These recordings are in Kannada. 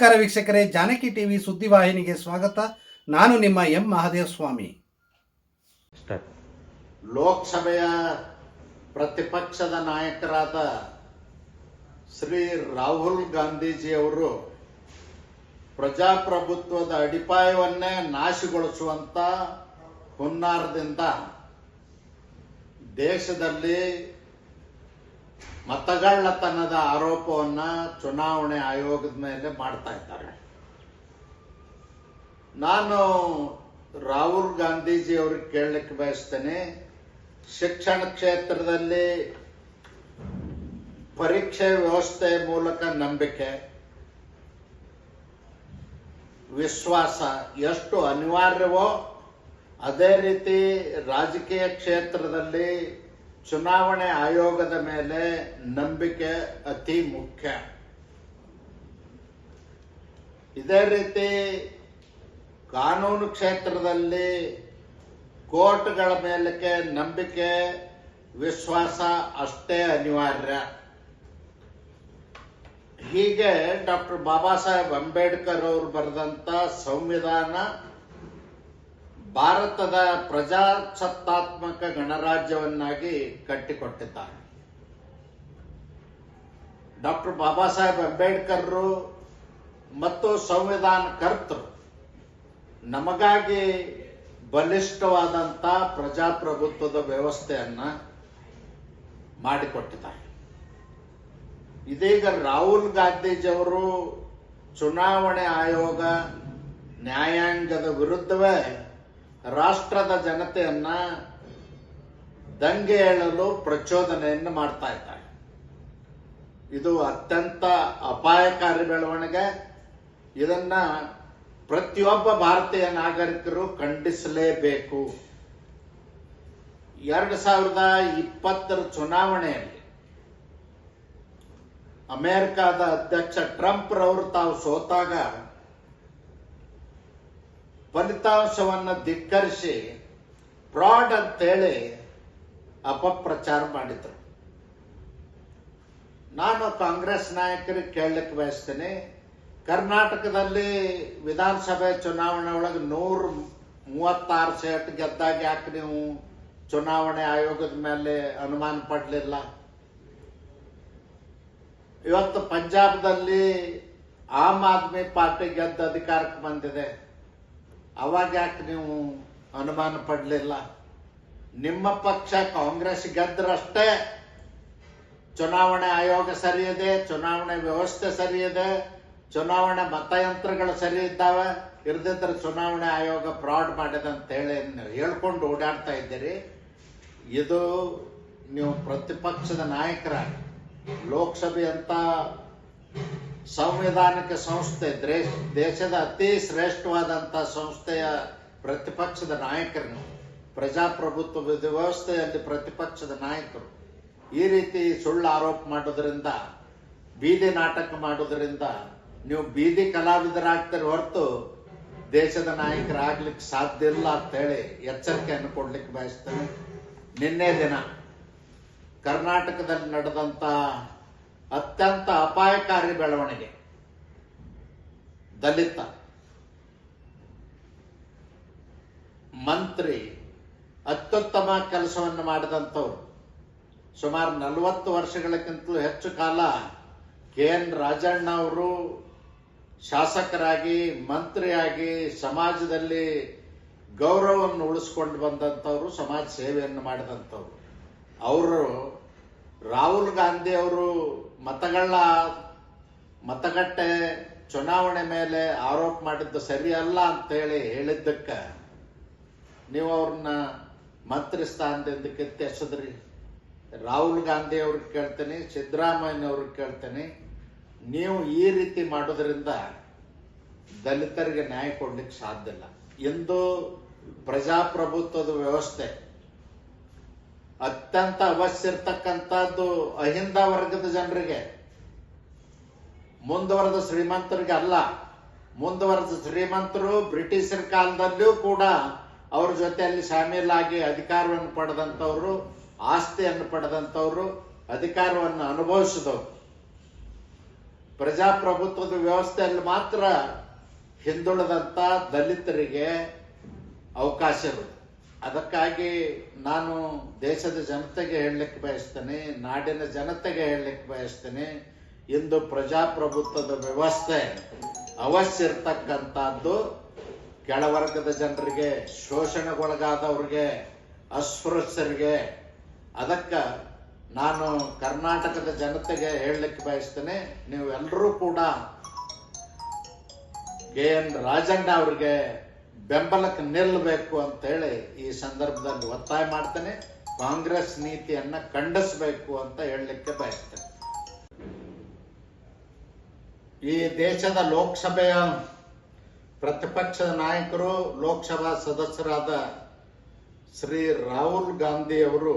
ನಮಸ್ಕಾರ ವೀಕ್ಷಕರೇ, ಜಾನಕಿ ಟಿವಿ ಸುದ್ದಿವಾಹಿನಿಗೆ ಸ್ವಾಗತ. ನಾನು ನಿಮ್ಮ ಎಂ ಮಹಾದೇವ ಸ್ವಾಮಿ ಲೋಕಸಭೆಯ ಪ್ರತಿಪಕ್ಷದ ನಾಯಕರಾದ ಶ್ರೀ ರಾಹುಲ್ ಗಾಂಧೀಜಿಯವರು ಪ್ರಜಾಪ್ರಭುತ್ವದ ಅಡಿಪಾಯವನ್ನೇ ನಾಶಗೊಳಿಸುವಂತ ಹುನ್ನಾರದಿಂದ ದೇಶದಲ್ಲಿ ಮತಗಳ್ಳತನದ ಆರೋಪವನ್ನ ಚುನಾವಣೆ ಆಯೋಗದ ಮೇಲೆ ಮಾಡ್ತಾ ಇದ್ದಾರೆ. ನಾನು ರಾಹುಲ್ ಗಾಂಧೀಜಿ ಅವ್ರಿಗೆ ಕೇಳಲಿಕ್ಕೆ ಬಯಸ್ತೇನೆ, ಶಿಕ್ಷಣ ಕ್ಷೇತ್ರದಲ್ಲಿ ಪರೀಕ್ಷೆ ವ್ಯವಸ್ಥೆ ಮೂಲಕ ನಂಬಿಕೆ, ವಿಶ್ವಾಸ ಎಷ್ಟು ಅನಿವಾರ್ಯವೋ ಅದೇ ರೀತಿ ರಾಜಕೀಯ ಕ್ಷೇತ್ರದಲ್ಲಿ ಚುನಾವಣೆ ಆಯೋಗದ ಮೇಲೆ ನಂಬಿಕೆ ಅತಿ ಮುಖ್ಯ. ಇದೇ ರೀತಿ ಕಾನೂನು ಕ್ಷೇತ್ರದಲ್ಲಿ ಕೋರ್ಟ್ಗಳ ಮೇಲಕ್ಕೆ ನಂಬಿಕೆ, ವಿಶ್ವಾಸ ಅಷ್ಟೇ ಅನಿವಾರ್ಯ. ಹೀಗೆ ಡಾಕ್ಟರ್ ಬಾಬಾ ಸಾಹೇಬ್ ಅಂಬೇಡ್ಕರ್ ಅವರು ಬರೆದಂತ ಸಂವಿಧಾನ ಭಾರತದ ಪ್ರಜಾಸತ್ತಾತ್ಮಕ ಗಣರಾಜ್ಯವನ್ನಾಗಿ ಕಟ್ಟಿಕೊಟ್ಟಿದ್ದಾರೆ. ಡಾಕ್ಟರ್ ಬಾಬಾ ಸಾಹೇಬ್ ಅಂಬೇಡ್ಕರ್ ಮತ್ತು ಸಂವಿಧಾನ ಕರ್ತರು ನಮಗಾಗಿ ಬಲಿಷ್ಠವಾದಂಥ ಪ್ರಜಾಪ್ರಭುತ್ವದ ವ್ಯವಸ್ಥೆಯನ್ನ ಮಾಡಿಕೊಟ್ಟಿದ್ದಾರೆ. ಇದೀಗ ರಾಹುಲ್ ಗಾಂಧೀಜಿಯವರು ಚುನಾವಣೆ ಆಯೋಗ ನ್ಯಾಯಾಂಗದ ವಿರುದ್ಧವೇ ರಾಷ್ಟ್ರದ ಜನತೆಯನ್ನ ದಂಗೆ ಹೇಳಲು ಪ್ರಚೋದನೆಯನ್ನು ಮಾಡ್ತಾ ಇದ್ದಾರೆ. ಇದು ಅತ್ಯಂತ ಅಪಾಯಕಾರಿ ಬೆಳವಣಿಗೆ. ಇದನ್ನ ಪ್ರತಿಯೊಬ್ಬ ಭಾರತೀಯ ನಾಗರಿಕರು ಖಂಡಿಸಲೇಬೇಕು. ಎರಡು ಸಾವಿರದ ಇಪ್ಪತ್ತರ ಚುನಾವಣೆಯಲ್ಲಿ ಅಮೆರಿಕದ ಅಧ್ಯಕ್ಷ ಟ್ರಂಪ್ ರವರು ತಾವು ಸೋತಾಗ ಫಲಿತಾಂಶವನ್ನು ಧಿಕ್ಕರಿಸಿ ಫ್ರಾಡ್ ಅಂತೇಳಿ ಅಪಪ್ರಚಾರ ಮಾಡಿದ್ರು. ನಾನು ಕಾಂಗ್ರೆಸ್ ನಾಯಕರಿಗೆ ಕೇಳಲಿಕ್ಕೆ ಬಯಸ್ತೇನೆ. ಕರ್ನಾಟಕದಲ್ಲಿ ವಿಧಾನಸಭೆ ಚುನಾವಣೆ ಒಳಗೆ ನೂರ ಮೂವತ್ತಾರು ಸೀಟ್ ಗೆದ್ದಾಗ ಯಾಕೆ ನೀವು ಚುನಾವಣೆ ಆಯೋಗದ ಮೇಲೆ ಅನುಮಾನ ಪಡಲಿಲ್ಲ? ಇವತ್ತು ಪಂಜಾಬ್ದಲ್ಲಿ ಆಮ್ ಆದ್ಮಿ ಪಾರ್ಟಿ ಗೆದ್ದ ಅಧಿಕಾರಕ್ಕೆ ಬಂದಿದೆ. ಅವಾಗ ಯಾಕೆ ನೀವು ಅನುಮಾನ ಪಡಲಿಲ್ಲ? ನಿಮ್ಮ ಪಕ್ಷ ಕಾಂಗ್ರೆಸ್ ಗೆದ್ರಷ್ಟೇ ಚುನಾವಣೆ ಆಯೋಗ ಸರಿ ಇದೆ ಚುನಾವಣೆ ವ್ಯವಸ್ಥೆ ಸರಿ ಇದೆ ಚುನಾವಣೆ ಮತಯಂತ್ರಗಳು ಸರಿ ಇದ್ದಾವೆ ಇರ್ದಿದ್ರೆ ಚುನಾವಣೆ ಆಯೋಗ ಫ್ರಾಡ್ ಮಾಡಿದೆ ಅಂತ ಹೇಳಿ ಹೇಳ್ಕೊಂಡು ಓಡಾಡ್ತಾ ಇದ್ದೀರಿ? ಇದು ನೀವು ಪ್ರತಿಪಕ್ಷದ ನಾಯಕರ ಲೋಕಸಭೆ ಅಂತ ಸಂವಿಧಾನಿಕ ಸಂಸ್ಥೆ ದೇಶದ ಅತಿ ಶ್ರೇಷ್ಠವಾದಂತಹ ಸಂಸ್ಥೆಯ ಪ್ರತಿಪಕ್ಷದ ನಾಯಕರನ್ನು, ಪ್ರಜಾಪ್ರಭುತ್ವ ವ್ಯವಸ್ಥೆಯಲ್ಲಿ ಪ್ರತಿಪಕ್ಷದ ನಾಯಕರು, ಈ ರೀತಿ ಸುಳ್ಳು ಆರೋಪ ಮಾಡೋದ್ರಿಂದ ಬೀದಿ ನಾಟಕ ಮಾಡೋದ್ರಿಂದ ನೀವು ಬೀದಿ ಕಲಾವಿದರಾಗ್ತಾರೆ ಹೊರತು ದೇಶದ ನಾಯಕರಾಗ್ಲಿಕ್ಕೆ ಸಾಧ್ಯ ಇಲ್ಲ ಅಂತ ಹೇಳಿ ಎಚ್ಚರಿಕೆಯನ್ನು ಕೊಡ್ಲಿಕ್ಕೆ ಬಯಸ್ತೇನೆ. ನಿನ್ನೆ ದಿನ ಕರ್ನಾಟಕದಲ್ಲಿ ನಡೆದಂತ ಅತ್ಯಂತ ಅಪಾಯಕಾರಿ ಬೆಳವಣಿಗೆ. ದಲಿತ, ಮಂತ್ರಿ, ಅತ್ಯುತ್ತಮ ಕೆಲಸವನ್ನು ಮಾಡಿದಂಥವ್ರು. ಸುಮಾರು ನಲವತ್ತು ವರ್ಷಗಳಕ್ಕಿಂತಲೂ ಹೆಚ್ಚು ಕಾಲ ಕೆ ಎನ್ ರಾಜಣ್ಣ ಅವರು ಶಾಸಕರಾಗಿ, ಮಂತ್ರಿಯಾಗಿ ಸಮಾಜದಲ್ಲಿ ಗೌರವವನ್ನು ಉಳಿಸ್ಕೊಂಡು ಬಂದಂಥವ್ರು, ಸಮಾಜ ಸೇವೆಯನ್ನು ಮಾಡಿದಂಥವ್ರು. ಅವರು ರಾಹುಲ್ ಗಾಂಧಿ ಅವರು ಮತಗಳ, ಮತಗಟ್ಟೆ ಚುನಾವಣೆ ಮೇಲೆ ಆರೋಪ ಮಾಡಿದ್ದು ಸರಿಯಲ್ಲ ಅಂತೇಳಿ ಹೇಳಿದ್ದಕ್ಕೆ ನೀವು ಅವ್ರನ್ನ ಮಂತ್ರಿ ಸ್ಥಾನದಿಂದ ಕಿತ್ತೆಸದ್ರಿ. ರಾಹುಲ್ ಗಾಂಧಿ ಅವ್ರಿಗೆ ಕೇಳ್ತೀನಿ, ಸಿದ್ದರಾಮಯ್ಯ ಅವ್ರಿಗೆ ಕೇಳ್ತೇನೆ. ನೀವು ಈ ರೀತಿ ಮಾಡೋದ್ರಿಂದ ದಲಿತರಿಗೆ ನ್ಯಾಯ ಕೊಡ್ಲಿಕ್ಕೆ ಸಾಧ್ಯ ಇಲ್ಲ. ಇಂದು ಪ್ರಜಾಪ್ರಭುತ್ವದ ವ್ಯವಸ್ಥೆ ಅತ್ಯಂತ ಅವಶ್ಯ ಇರ್ತಕ್ಕಂಥದ್ದು ಅಹಿಂದ ವರ್ಗದ ಜನರಿಗೆ ಮುಂದುವರೆದ ಶ್ರೀಮಂತರಿಗೆ ಅಲ್ಲ ಮುಂದುವರೆದ ಶ್ರೀಮಂತರು ಬ್ರಿಟಿಷರ ಕಾಲದಲ್ಲಿಯೂ ಕೂಡ ಅವ್ರ ಜೊತೆಯಲ್ಲಿ ಶಾಮೀಲಾಗಿ ಅಧಿಕಾರವನ್ನು ಪಡೆದಂಥವ್ರು, ಆಸ್ತಿಯನ್ನು ಪಡೆದಂಥವ್ರು, ಅಧಿಕಾರವನ್ನು ಅನುಭವಿಸಿದವರು. ಪ್ರಜಾಪ್ರಭುತ್ವದ ವ್ಯವಸ್ಥೆಯಲ್ಲಿ ಮಾತ್ರ ಹಿಂದುಳಿದಂಥ ದಲಿತರಿಗೆ ಅವಕಾಶ ಇರುತ್ತೆ ಅದಕ್ಕಾಗಿ ನಾನು ದೇಶದ ಜನತೆಗೆ ಹೇಳಲಿಕ್ಕೆ ಬಯಸ್ತೇನೆ, ನಾಡಿನ ಜನತೆಗೆ ಹೇಳಲಿಕ್ಕೆ ಬಯಸ್ತೇನೆ, ಇಂದು ಪ್ರಜಾಪ್ರಭುತ್ವದ ವ್ಯವಸ್ಥೆ ಅವಶ್ಯ ಇರ್ತಕ್ಕಂಥದ್ದು ಕೆಳವರ್ಗದ ಜನರಿಗೆ ಶೋಷಣೆಗೊಳಗಾದವ್ರಿಗೆ, ಅಸ್ಪೃಶ್ಯರಿಗೆ, ಅದಕ್ಕೆ ನಾನು ಕರ್ನಾಟಕದ ಜನತೆಗೆ ಹೇಳಲಿಕ್ಕೆ ಬಯಸ್ತೇನೆ. ನೀವೆಲ್ಲರೂ ಕೂಡ ಕೆ ಎನ್ ರಾಜಣ್ಣ ಅವ್ರಿಗೆ ಬೆಂಬಲಕ್ಕೆ ನಿಲ್ಲಬೇಕು ಅಂತ ಹೇಳಿ ಈ ಸಂದರ್ಭದಲ್ಲಿ ಒತ್ತಾಯ ಮಾಡ್ತೇನೆ. ಕಾಂಗ್ರೆಸ್ ನೀತಿಯನ್ನ ಖಂಡಿಸಬೇಕು ಅಂತ ಹೇಳಲಿಕ್ಕೆ ಬಯಸ್ತೇನೆ. ಈ ದೇಶದ ಲೋಕಸಭೆಯ ಪ್ರತಿಪಕ್ಷದ ನಾಯಕರು, ಲೋಕಸಭಾ ಸದಸ್ಯರಾದ ಶ್ರೀ ರಾಹುಲ್ ಗಾಂಧಿ ಅವರು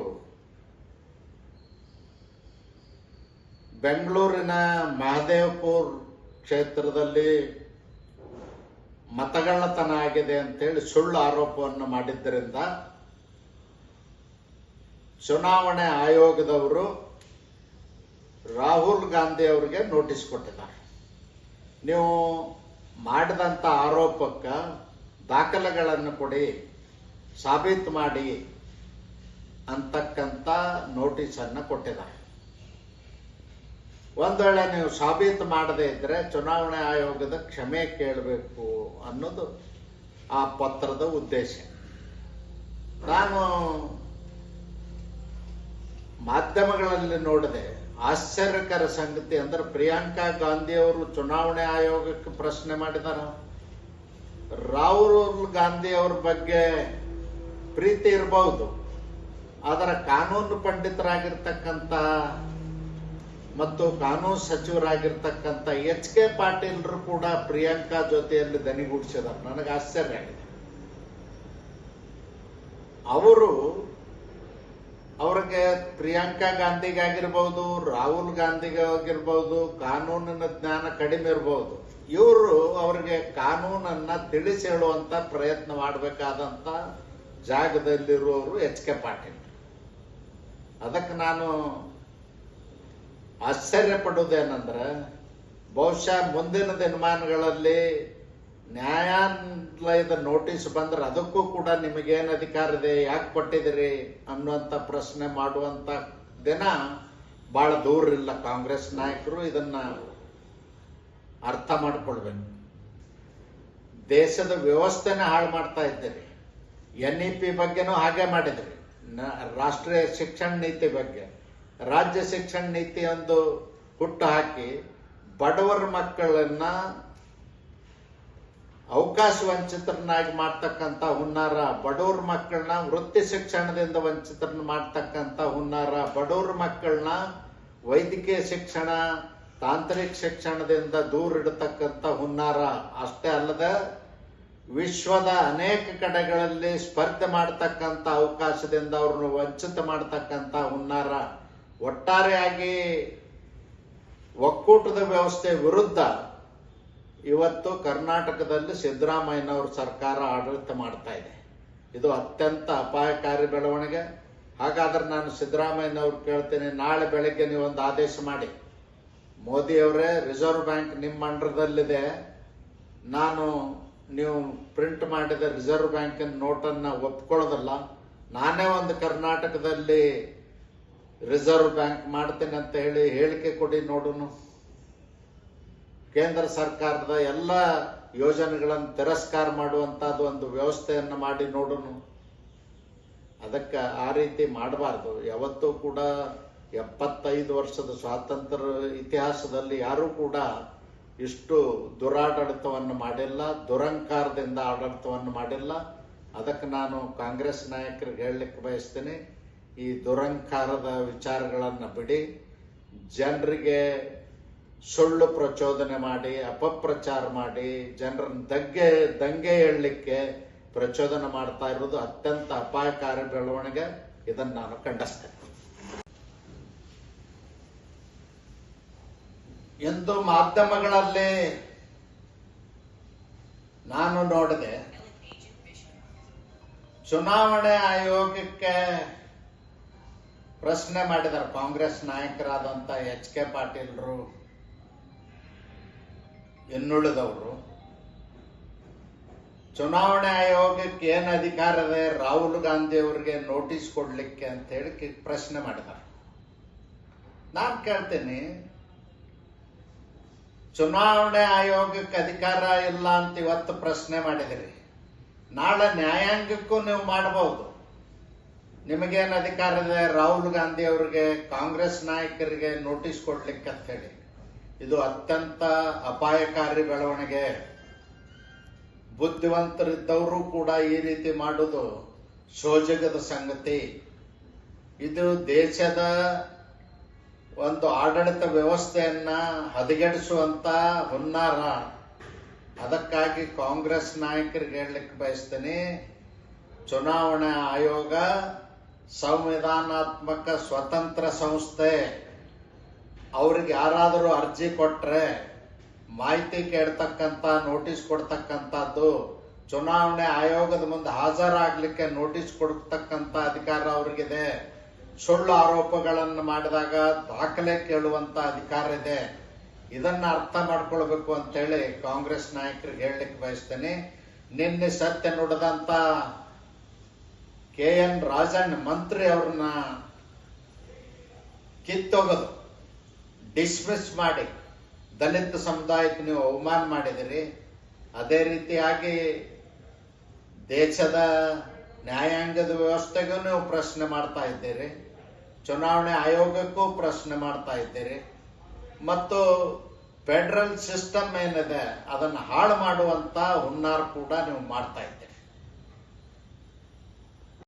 ಬೆಂಗಳೂರಿನ ಮಹದೇವಪುರ್ ಕ್ಷೇತ್ರದಲ್ಲಿ ಮತಗಳ್ಳತನ ಆಗಿದೆ ಅಂತೇಳಿ ಸುಳ್ಳು ಆರೋಪವನ್ನು ಮಾಡಿದ್ದರಿಂದ ಚುನಾವಣೆ ಆಯೋಗದವರು ರಾಹುಲ್ ಗಾಂಧಿ ಅವರಿಗೆ ನೋಟಿಸ್ ಕೊಟ್ಟಿದ್ದಾರೆ. ನೀವು ಮಾಡಿದಂಥ ಆರೋಪಕ್ಕೆ ದಾಖಲೆಗಳನ್ನು ಕೊಡಿ, ಸಾಬೀತು ಮಾಡಿ ಅಂತಕ್ಕಂಥ ನೋಟಿಸನ್ನು ಕೊಟ್ಟಿದ್ದಾರೆ. ಒಂದು ವೇಳೆ ನೀವು ಸಾಬೀತು ಮಾಡದೇ ಇದ್ರೆ ಚುನಾವಣೆ ಆಯೋಗದ ಕ್ಷಮೆ ಕೇಳಬೇಕು ಅನ್ನೋದು ಆ ಪತ್ರದ ಉದ್ದೇಶ. ನಾನು ಮಾಧ್ಯಮಗಳಲ್ಲಿ ನೋಡಿದೆ, ಆಶ್ಚರ್ಯಕರ ಸಂಗತಿ ಅಂದ್ರೆ ಪ್ರಿಯಾಂಕಾ ಗಾಂಧಿ ಅವರು ಚುನಾವಣೆ ಆಯೋಗಕ್ಕೆ ಪ್ರಶ್ನೆ ಮಾಡಿದಾರ. ರಾಹುಲ್ ಗಾಂಧಿ ಅವ್ರ ಬಗ್ಗೆ ಪ್ರೀತಿ ಇರಬಹುದು ಆದರೆ ಕಾನೂನು ಪಂಡಿತರಾಗಿರ್ತಕ್ಕಂಥ ಮತ್ತು ಕಾನೂನು ಸಚಿವರಾಗಿರ್ತಕ್ಕಂಥ ಎಚ್ ಕೆ ಪಾಟೀಲ್ರು ಕೂಡ ಪ್ರಿಯಾಂಕಾ ಜೊತೆಯಲ್ಲಿ ದನಿಗೂಡಿಸಿದ್ದಾರೆ. ನನಗೆ ಆಶ್ಚರ್ಯ ಆಗಿದೆ. ಅವರು ಅವ್ರಿಗೆ ಪ್ರಿಯಾಂಕಾ ಗಾಂಧಿಗಾಗಿರ್ಬೋದು ರಾಹುಲ್ ಗಾಂಧಿಗೆ ಆಗಿರ್ಬೋದು, ಕಾನೂನಿನ ಜ್ಞಾನ ಕಡಿಮೆ ಇರ್ಬೋದು, ಇವರು ಅವರಿಗೆ ಕಾನೂನನ್ನ ತಿಳಿಸಿ ಹೇಳುವಂತ ಪ್ರಯತ್ನ ಮಾಡಬೇಕಾದಂತ ಜಾಗದಲ್ಲಿರುವವರು ಎಚ್ ಕೆ ಪಾಟೀಲ್. ಅದಕ್ಕೆ ನಾನು ಆಶ್ಚರ್ಯ ಪಡುವುದೇನೆಂದ್ರೆ ಬಹುಶಃ ಮುಂದಿನ ದಿನಮಾನಗಳಲ್ಲಿ ನ್ಯಾಯಾಲಯದ ನೋಟಿಸ್ ಬಂದ್ರೆ ಅದಕ್ಕೂ ಕೂಡ ನಿಮಗೇನು ಅಧಿಕಾರ ಇದೆ, ಯಾಕೆ ಕೊಟ್ಟಿದ್ರಿ ಅನ್ನುವಂಥ ಪ್ರಶ್ನೆ ಮಾಡುವಂತ ದಿನ ಬಹಳ ದೂರ ಇಲ್ಲ. ಕಾಂಗ್ರೆಸ್ ನಾಯಕರು ಇದನ್ನ ಅರ್ಥ ಮಾಡ್ಕೊಳ್ಬೇಕು. ದೇಶದ ವ್ಯವಸ್ಥೆನೇ ಹಾಳು ಮಾಡ್ತಾ ಇದ್ದೀರಿ. ಎನ್ ಇ ಪಿ ಬಗ್ಗೆನೂ ಹಾಗೆ ಮಾಡಿದ್ರಿ. ರಾಷ್ಟ್ರೀಯ ಶಿಕ್ಷಣ ನೀತಿ ಬಗ್ಗೆ. ರಾಜ್ಯ ಶಿಕ್ಷಣ ನೀತಿ ಒಂದು ಹುಟ್ಟು ಹಾಕಿ ಬಡವರ ಮಕ್ಕಳನ್ನ ಅವಕಾಶ ವಂಚಿತರನ್ನಾಗಿ ಮಾಡ್ತಕ್ಕಂಥ ಹುನ್ನಾರ, ಬಡವ್ರ ಮಕ್ಕಳನ್ನ ವೃತ್ತಿ ಶಿಕ್ಷಣದಿಂದ ವಂಚಿತರನ್ನ ಮಾಡ್ತಕ್ಕಂಥ ಹುನ್ನಾರ, ಬಡವ್ರ ಮಕ್ಕಳನ್ನ ವೈದ್ಯಕೀಯ ಶಿಕ್ಷಣ, ತಾಂತ್ರಿಕ ಶಿಕ್ಷಣದಿಂದ ದೂರ ಇಡತಕ್ಕಂತ ಹುನ್ನಾರ. ಅಷ್ಟೇ ಅಲ್ಲದೆ ವಿಶ್ವದ ಅನೇಕ ಕಡೆಗಳಲ್ಲಿ ಸ್ಪರ್ಧೆ ಮಾಡತಕ್ಕಂತ ಅವಕಾಶದಿಂದ ಅವ್ರನ್ನ ವಂಚಿತ ಮಾಡತಕ್ಕಂತ ಹುನ್ನಾರ. ಒಟ್ಟಾರೆಯಾಗಿ ಒಕ್ಕೂಟದ ವ್ಯವಸ್ಥೆ ವಿರುದ್ಧ ಇವತ್ತು ಕರ್ನಾಟಕದಲ್ಲಿ ಸಿದ್ದರಾಮಯ್ಯನವ್ರ ಸರ್ಕಾರ ಆಡಳಿತ ಮಾಡ್ತಾ ಇದೆ. ಇದು ಅತ್ಯಂತ ಅಪಾಯಕಾರಿ ಬೆಳವಣಿಗೆ. ಹಾಗಾದ್ರೆ ನಾನು ಸಿದ್ದರಾಮಯ್ಯನವ್ರು ಕೇಳ್ತೇನೆ, ನಾಳೆ ಬೆಳಗ್ಗೆ ನೀವು ಒಂದು ಆದೇಶ ಮಾಡಿ. ಮೋದಿ ಅವರೇ ರಿಸರ್ವ್ ಬ್ಯಾಂಕ್ ನಿಮ್ಮ ಅಂಡರ್ದಲ್ಲಿದೆ. ನಾನು ನೀವು ಪ್ರಿಂಟ್ ಮಾಡಿದ ರಿಸರ್ವ್ ಬ್ಯಾಂಕಿನ ನೋಟನ್ನ ಒಪ್ಕೊಳ್ಳೋದಲ್ಲ. ನಾನೇ ಒಂದು ಕರ್ನಾಟಕದಲ್ಲಿ ರಿಸರ್ವ್ ಬ್ಯಾಂಕ್ ಮಾಡ್ತೇನೆ ಅಂತ ಹೇಳಿ ಹೇಳಿಕೆ ಕೊಡಿ ನೋಡುನು. ಕೇಂದ್ರ ಸರ್ಕಾರದ ಎಲ್ಲ ಯೋಜನೆಗಳನ್ನು ತಿರಸ್ಕಾರ ಮಾಡುವಂತಹದ್ದು ಒಂದು ವ್ಯವಸ್ಥೆಯನ್ನು ಮಾಡಿ ನೋಡುನು. ಅದಕ್ಕೆ ಆ ರೀತಿ ಮಾಡಬಾರ್ದು. ಯಾವತ್ತೂ ಕೂಡ ಎಪ್ಪತ್ತೈದು ವರ್ಷದ ಸ್ವಾತಂತ್ರ್ಯ ಇತಿಹಾಸದಲ್ಲಿ ಯಾರೂ ಕೂಡ ಇಷ್ಟು ದುರಾಡಳಿತವನ್ನು ಮಾಡಿಲ್ಲ, ದುರಂಕಾರದಿಂದ ಆಡಳಿತವನ್ನು ಮಾಡಿಲ್ಲ. ಅದಕ್ಕೆ ನಾನು ಕಾಂಗ್ರೆಸ್ ನಾಯಕರಿಗೆ ಹೇಳಲಿಕ್ಕೆ ಬಯಸ್ತೇನೆ. ಈ ದುರಂಕಾರದ ವಿಚಾರಗಳನ್ನು ಬಿಡಿ, ಜನರಿಗೆ ಸುಳ್ಳು ಪ್ರಚೋದನೆ ಮಾಡಿ, ಅಪಪ್ರಚಾರ ಮಾಡಿ, ಜನರನ್ನ ದಗ್ಗೆ ದಂಗೆ ಹೇಳಲಿಕ್ಕೆ ಪ್ರಚೋದನೆ ಮಾಡ್ತಾ ಇರೋದು ಅತ್ಯಂತ ಅಪಾಯಕಾರಿ ಬೆಳವಣಿಗೆ. ಇದನ್ನು ನಾನು ಖಂಡಿಸ್ತೇನೆ. ಎಂದು ಮಾಧ್ಯಮಗಳಲ್ಲಿ ನಾನು ನೋಡಿದೆ, ಚುನಾವಣೆ ಆಯೋಗಕ್ಕೆ ಪ್ರಶ್ನೆ ಮಾಡಿದ್ದಾರೆ ಕಾಂಗ್ರೆಸ್ ನಾಯಕರಾದಂತ ಎಚ್ ಕೆ ಪಾಟೀಲ್ರು ಇನ್ನುಳಿದವರು ಚುನಾವಣೆ ಆಯೋಗಕ್ಕೆ ಏನು ಅಧಿಕಾರ ಇದೆ, ರಾಹುಲ್ ಗಾಂಧಿ ಅವರಿಗೆ ನೋಟಿಸ್ ಕೊಡ್ಲಿಕ್ಕೆ ಅಂತ ಹೇಳಿ ಪ್ರಶ್ನೆ ಮಾಡಿದ್ದಾರೆ ನಾನು ಕೇಳ್ತೀನಿ, ಚುನಾವಣೆ ಆಯೋಗಕ್ಕೆ ಅಧಿಕಾರ ಇಲ್ಲ ಅಂತ ಇವತ್ತು ಪ್ರಶ್ನೆ ಮಾಡಿದಿರಿ. ನಾಳೆ ನ್ಯಾಯಾಂಗಕ್ಕೂ ನೀವು ಮಾಡಬಹುದು ನಿಮಗೇನು ಅಧಿಕಾರ ಇದೆ ರಾಹುಲ್ ಗಾಂಧಿ ಅವರಿಗೆ ಕಾಂಗ್ರೆಸ್ ನಾಯಕರಿಗೆ ನೋಟಿಸ್ ಕೊಡ್ಲಿಕ್ಕೆ ಅಂತ ಹೇಳಿ. ಇದು ಅತ್ಯಂತ ಅಪಾಯಕಾರಿ ಬೆಳವಣಿಗೆ. ಬುದ್ಧಿವಂತರಿದ್ದವರು ಕೂಡ ಈ ರೀತಿ ಮಾಡುವುದು ಸೋಜಗದ ಸಂಗತಿ. ಇದು ದೇಶದ ಒಂದು ಆಡಳಿತ ವ್ಯವಸ್ಥೆಯನ್ನ ಹದಗೆಡಿಸುವಂತ ಹುನ್ನಾರ. ಅದಕ್ಕಾಗಿ ಕಾಂಗ್ರೆಸ್ ನಾಯಕರಿಗೆ ಹೇಳಲಿಕ್ಕೆ ಬಯಸ್ತೇನೆ. ಚುನಾವಣಾ ಆಯೋಗ ಸಂವಿಧಾನಾತ್ಮಕ ಸ್ವತಂತ್ರ ಸಂಸ್ಥೆ. ಅವ್ರಿಗೆ ಯಾರಾದರೂ ಅರ್ಜಿ ಕೊಟ್ಟರೆ ಮಾಹಿತಿ ಕೇಳ್ತಕ್ಕಂಥ, ನೋಟಿಸ್ ಕೊಡ್ತಕ್ಕಂಥದ್ದು, ಚುನಾವಣೆ ಆಯೋಗದ ಮುಂದೆ ಹಾಜರಾಗಲಿಕ್ಕೆ ನೋಟಿಸ್ ಕೊಡ್ತಕ್ಕಂಥ ಅಧಿಕಾರ ಅವ್ರಿಗಿದೆ. ಸುಳ್ಳು ಆರೋಪಗಳನ್ನು ಮಾಡಿದಾಗ ದಾಖಲೆ ಕೇಳುವಂತ ಅಧಿಕಾರ ಇದೆ. ಇದನ್ನು ಅರ್ಥ ಮಾಡ್ಕೊಳ್ಬೇಕು ಅಂತೇಳಿ ಕಾಂಗ್ರೆಸ್ ನಾಯಕರಿಗೆ ಹೇಳಲಿಕ್ಕೆ ಬಯಸ್ತೇನೆ. ನಿನ್ನೆ ಸತ್ಯ ನುಡಿದಂತ ಕೆ ಎನ್ ರಾಜಣ್ಣ ಮಂತ್ರಿ ಅವ್ರನ್ನ ಕಿತ್ತೊಗೆದು. ಡಿಸ್ಮಿಸ್ ಮಾಡಿ. ದಲಿತ ಸಮುದಾಯಕ್ಕೆ ನೀವು ಅವಮಾನ ಮಾಡಿದಿರಿ. ಅದೇ ರೀತಿಯಾಗಿ ದೇಶದ ನ್ಯಾಯಾಂಗದ ವ್ಯವಸ್ಥೆಗೂ ನೀವು ಪ್ರಶ್ನೆ ಮಾಡ್ತಾ ಇದ್ದೀರಿ. ಚುನಾವಣೆ ಆಯೋಗಕ್ಕೂ ಪ್ರಶ್ನೆ ಮಾಡ್ತಾ ಇದ್ದೀರಿ. ಮತ್ತು ಫೆಡರಲ್ ಸಿಸ್ಟಮ್ ಏನಿದೆ, ಅದನ್ನು ಹಾಳು ಮಾಡುವಂತ ಹುನ್ನಾರ ಕೂಡ ನೀವು ಮಾಡ್ತಾ ಇದ್ದೀರಿ.